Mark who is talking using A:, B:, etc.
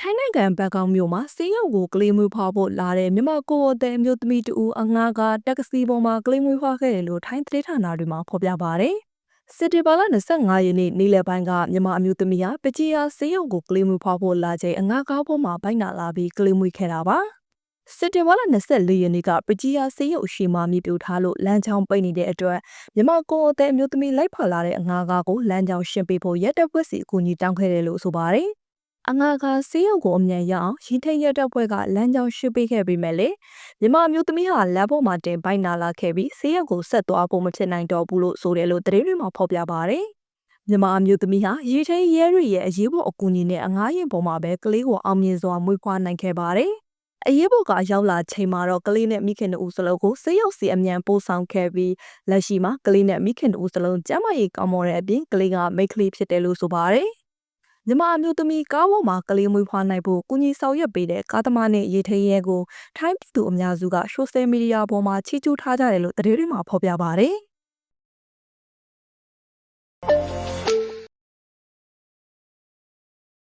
A: ထိုင်းနိုင်ငံဘန်ကောက်မြို့မှာစေးရုံကိုကလေးမွေးဖွားဖို့လာတဲ့မြန်မာကိုယ်အသည်အမျိုးသမီးတူအငှားကတက္ကစီပေါ်မှာကလေးမွေးဖွားခဲ့တယ်လို့ထိုင်းသတင်းဌာနတွေမှာဖော်ပြပါရယ်။စစ်တေဘာလ25ရက်နေ့နေ့လယ်ပိုင်းကမြန်မာအမျိုးသမီးဟာပကြီးယာစေးရုံကိုကလေးမွေးဖွားဖို့လာချိန်အငှားကားပေါ်မှာဘိုက်နာလာပြီးကလေးမွေးခဲ့တာပါ။စစ်တေဘာလ24ရက်နေ့ကပကြီးယာစေးရုံရှိမှမြေပြိုထားလို့လမ်းကြောင်းပိတ်နေတဲ့အတွက်မြန်မာကိုယ်အသည်အမျိုးသမီးလိုက်ဖလာတဲ့အငှားကားကိုလမ်းကြောင်းရှင်းပေးဖို့ရက်တက်ပွက်စီအကူအညီတောင်းခဲ့တယ်လို့ဆိုပါရယ်။ အငါကဆေးရုံကိုအမြန်ရအောင်ရီထိတ်ရက်တပ်ဖွဲ့ကလမ်းကြောင်းရှင်းပေးခဲ့ပေမဲ့လေမြန်မာမျိုးသမီးဟာလမ်းပေါ်မှာတင်ပိုက်နာလာခဲ့ပြီးဆေးရုံကိုဆက်သွားဖို့မဖြစ်နိုင်တော့ဘူးလို့ဆိုတယ်လို့သတင်းတွေမှာဖော်ပြပါရယ်မြန်မာအမျိုးသမီးဟာရီထိတ်ရဲတွေရဲ့အရေးပေါ်အကူအညီနဲ့အငားရင်ပေါ်မှာပဲကလေးကိုအောင်မြင်စွာမွေးဖွားနိုင်ခဲ့ပါတယ်အရေးပေါ်ကရောက်လာချိန်မှာတော့ကလေးနဲ့မိခင်တို့ဦးစလုံးကိုဆေးရုံစီအမြန်ပို့ဆောင်ခဲ့ပြီးလက်ရှိမှာကလေးနဲ့မိခင်တို့ဦးစလုံးကျန်းမာရေးကောင်းမွန်တဲ့အပြင်ကလေးကမိတ်ကလေးဖြစ်တယ်လို့ဆိုပါတယ် မြမအမျိုးသမီးကားပေါ်မှာကလေးမွေးဖွားနိုင်ဖို့ကုညီဆောင်ရွက်ပေးတဲ့ကားသမားနဲ့ရေထိန်ရဲကိုထိုင်းပြည်သူအများစုကဆိုရှယ်မီဒီယာပေါ်မှာချီးကျူးထားကြတယ်လို့သတင်းတွေမှာဖော်ပြပါတယ်။